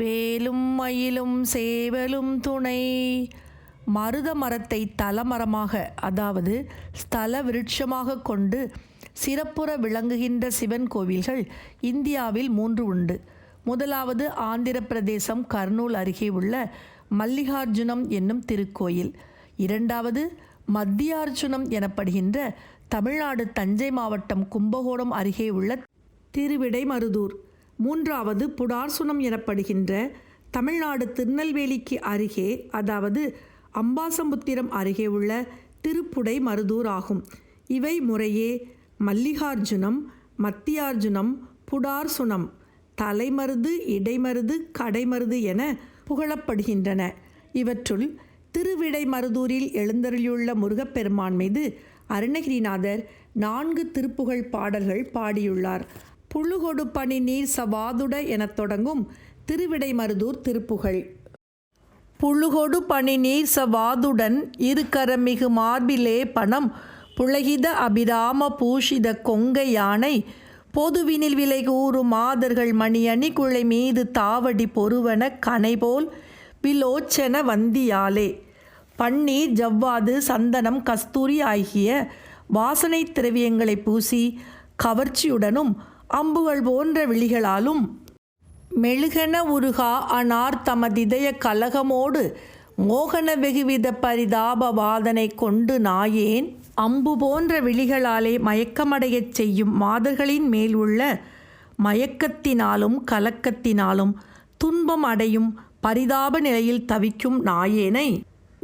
வேலும் மயிலும் சேவலும் துணை. மருத மரத்தை தலமரமாக அதாவது ஸ்தல விருட்சமாக கொண்டு சிறப்புற விளங்குகின்ற சிவன் கோவில்கள் இந்தியாவில் மூன்று உண்டு. முதலாவது ஆந்திர பிரதேசம் கர்னூல் அருகே உள்ள மல்லிகார்ஜுனம் என்னும் திருக்கோயில். இரண்டாவது மத்தியார்ஜுனம் எனப்படுகின்ற தமிழ்நாடு தஞ்சை மாவட்டம் கும்பகோணம் அருகே உள்ள திருவிடைமருதூர். மூன்றாவது புடார்சுனம் எனப்படுகின்ற தமிழ்நாடு திருநெல்வேலிக்கு அருகே அதாவது அம்பாசமுத்திரம் அருகே உள்ள திருப்புடை மருதூர் ஆகும். இவை முறையே மல்லிகார்ஜுனம் மத்தியார்ஜுனம் புடார்சுனம் தலைமருது இடைமருது கடைமருது என புகழப்படுகின்றன. இவற்றுள் திருவிடைமருதூரில் எழுந்தருளியுள்ள முருகப்பெருமான் மீது அருணகிரிநாதர் நான்கு திருப்புகழ் பாடல்கள் பாடியுள்ளார். புழுகொடு பணி நீர் சவாதுட எனத் தொடங்கும் திருவிடைமருதூர் திருப்புகழ். புழுகொடு பணி நீர் சவாதுடன் இருக்கரமிகு மார்பிலே பணம் புலகித அபிராம பூஷித கொங்கை யானை பொதுவினில் விலை கூறும் மாதர்கள் மணியணி குழை மீது தாவடி பொருவன கனைபோல் விலோச்சன வந்தியாலே. பன்னீர் ஜவ்வாது சந்தனம் கஸ்தூரி ஆகிய வாசனை திரவியங்களை பூசி கவர்ச்சியுடனும் அம்புகள் போன்ற விழிகளாலும் மெழுகன உருகா அனார் தமதிதய கலகமோடு மோகன வெகுவித பரிதாப வாதனை கொண்டு நாயேன் அம்பு போன்ற விழிகளாலே மயக்கமடையச் செய்யும் மாதர்களின் மேல் உள்ள மயக்கத்தினாலும் கலக்கத்தினாலும் துன்பம் அடையும் பரிதாப நிலையில் தவிக்கும் நாயேனை.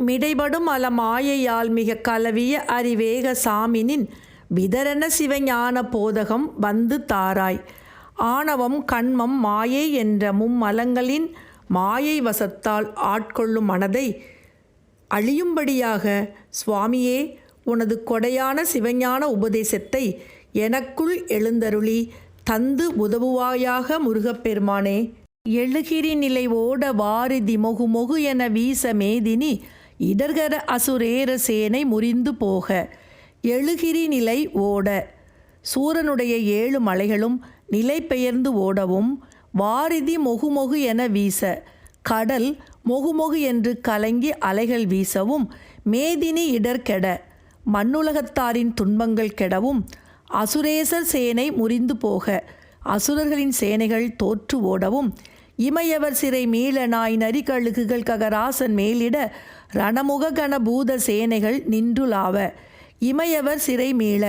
மிடைபடும் அல மாயையால் மிக கலவிய அறிவேக சாமினின் விதரண சிவஞான போதகம் வந்து தாராய். ஆணவம் கண்மம் மாயை என்ற மும்மலங்களின் மாயை வசத்தால் ஆட்கொள்ளும் மனதை அழியும்படியாக சுவாமியே உனது கொடையான சிவஞான உபதேசத்தை எனக்குள் எழுந்தருளி தந்து உதவுவாயாக முருகப்பெருமானே. எழுகிரி நிலை ஓட வாரிதி மொகு மொகு என வீச மேதினி இடர்கர அசுரேர சேனை முறிந்து போக. எழுகிரி நிலை ஓட. சூரனுடைய ஏழு மலைகளும் நிலை பெயர்ந்து ஓடவும் வாரிதி மொகுமொகு என வீச. கடல் மொகுமொகு என்று கலங்கி அலைகள் வீசவும் மேதினி இடர் கெட. மண்ணுலகத்தாரின் துன்பங்கள் கெடவும் அசுரேசர் சேனை முறிந்து போக. அசுரர்களின் சேனைகள் தோற்று ஓடவும் இமையவர் சிறை மீள நாய் நரிகழுகுகள் ககராசன் மேலிட ரணமுக கணபூத சேனைகள் நின்றுலாவ இமையவர் சிறை மீள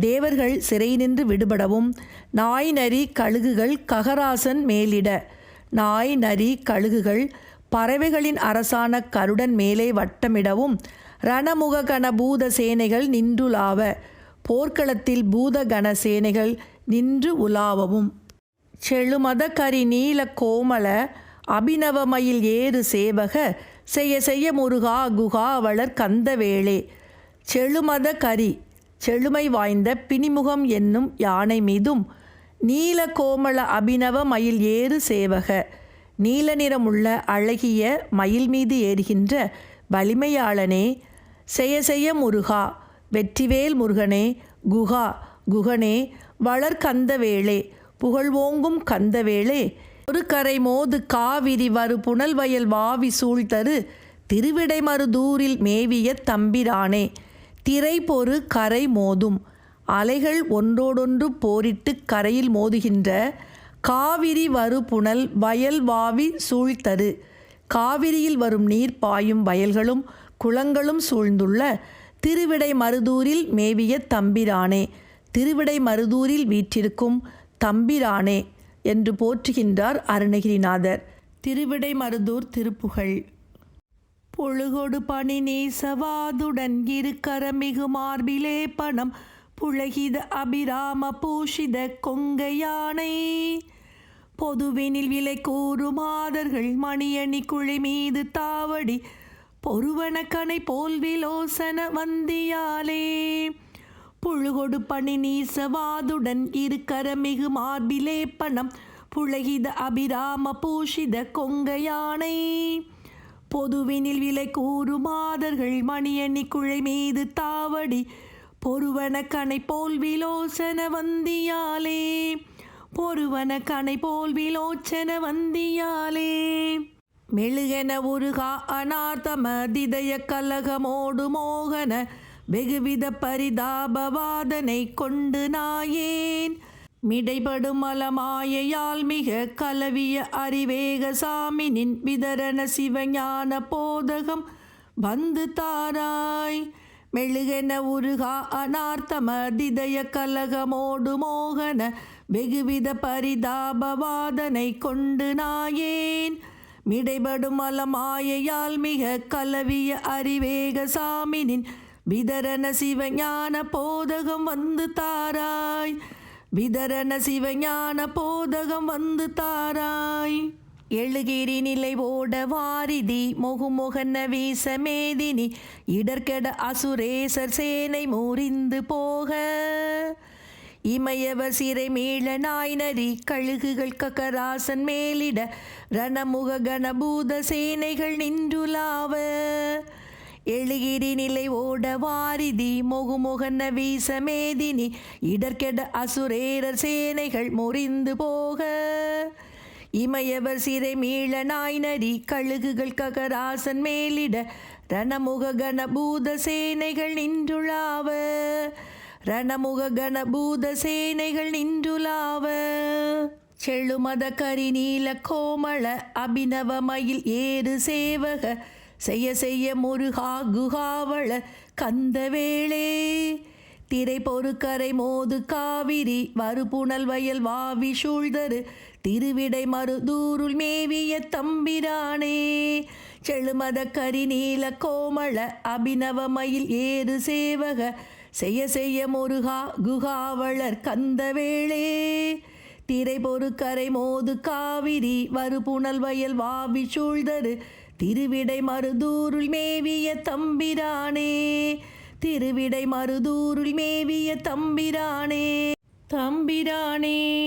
தேவர்கள் சிறை நின்று விடுபடவும் நாய் நரி கழுகுகள் ககராசன் மேலிட நாய் நரி கழுகுகள் பறவைகளின் அரசான கருடன் மேலே வட்டமிடவும் ரணமுக கண பூத சேனைகள் நின்றுலாவ போர்க்களத்தில் பூத கண சேனைகள் நின்று உலாவவும். செழுமத கரி நீல கோமல அபிநவமயில் ஏறு சேவக செய்ய செய்ய முருகா குகா வளர் கந்தவேளே செழுமத கரி செழுமை வாய்ந்த பிணிமுகம் என்னும் யானை மீதும் நீல கோமள அபிநவ மயில் ஏறு சேவக. நீல நிறமுள்ள அழகிய மயில் மீது ஏறுகின்ற வலிமையாளனே செய்ய செய்ய முருகா வெற்றிவேல் முருகனே குகா குகனே வளர் கந்தவேளே புகழ்வோங்கும் கந்தவேளே ஒரு கரை மோது காவிரி வரு புனல் வயல் வாவி சூழ்தரு திருவிடைமருதூரில் மேவிய தம்பிரானே திரை பொறு கரை மோதும். அலைகள் ஒன்றோடொன்று போரிட்டு கரையில் மோதுகின்ற. காவிரி வரு புனல் வயல் வாவி சூழ்த்தரு காவிரியில் வரும் நீர் பாயும் வயல்களும் குளங்களும் சூழ்ந்துள்ள. திருவிடை மருதூரில் மேவிய தம்பிரானே. திருவிடை மருதூரில் வீற்றிருக்கும் தம்பிரானே என்று போற்றுகின்றார் அருணகிரிநாதர். திருவிடை மருதூர் திருப்புகழ். பொழுகொடு பனி நேசவாதுடன் இருக்கரமிகு மார்பிலே பணம் புழகித அபிராம பூஷித கொங்கையானை பொதுவினில் விலை கூறும் மாதர்கள் மணியணி குழி மீது தாவடி பொறுவனக்கனை போல் விலோசன வந்தியாலே. புழுகொடு பணி நீசவாதுடன் இருக்கரமிகு மார்பிலே பணம் புழகித அபிராம பூஷித கொங்கையானை பொதுவினில் விலை கூறு மாதர்கள் மணியணி குழை மீது தாவடி. பொறுவன கனை போல் விலோசன வந்தியாலே. பொறுவன கனை போல் விலோச்சன வந்தியாலே. மெழுகென உருகா அனார்த்தமதிதய கலகமோடு மோகன வெகுவித பரிதாபவாதனை கொண்டு நாயேன். மிடைபடும் மலமாயையால் மிக கலவிய அறிவேக சாமினின் விதரண சிவஞான போதகம் வந்து தாராய். மெழுகென உருகா அனார்த்தம திதய கலகமோடு மோகன வெகுவித பரிதாபவாதனை கொண்டு நாயேன். மிடைபடும் அலமாயையால் மிக கலவிய அறிவேக சாமினின் விதரண சிவஞான போதகம் வந்து தாராய். விதரண சிவஞான போதகம் வந்து தாராய். எழுகிரி நிலை ஓட வாரிதி முகுமுகன வீச மேதினி இடர்கட அசுரேசர் சேனை முறிந்து போக. இமையவர் சிறை மீள நாய்நரி கழுகுகள் கக்கராசன் மேலிட ரணமுக கணபூத சேனைகள் நின்றுலாவ. எழுகிரி நிலை ஓட வாரிதி முகுமுகன்ன வீசமேதினி இடர்கெட அசுரேரர் சேனைகள் முறிந்து போக. இமையவர் சிறை மீள நாய்நரி கழுகுகள் ககராசன் மேலிட ரணமுக கணபூத சேனைகள் நின்றுளாவ. ரணமுக கணபூத சேனைகள் நின்றுலாவ செழுமத கரி நீல கோமள அபிநவ மயில் ஏறு சேவக. செய்ய செய்ய முருகா குகாவள கந்தவேளே. திரை பொறுக்கரை மோது காவிரி வருபுணல் வயல் வாவி சூழ்தரு திருவிடை மறுதூருள் மேவிய தம்பிரானே. செழுமத கரி நீல கோமள அபிநவமயில் ஏறு சேவக செய்ய செய்ய முருகா குகாவளர் கந்தவேளே. திரை பொறுக்கரை மோது காவிரி வறுபுணல் வயல் வாவி சூழ்தரு திருவிடை மருதூருள் மேவிய தம்பிரானே. திருவிடை மருதூருள் மேவிய தம்பிரானே. தம்பிரானே.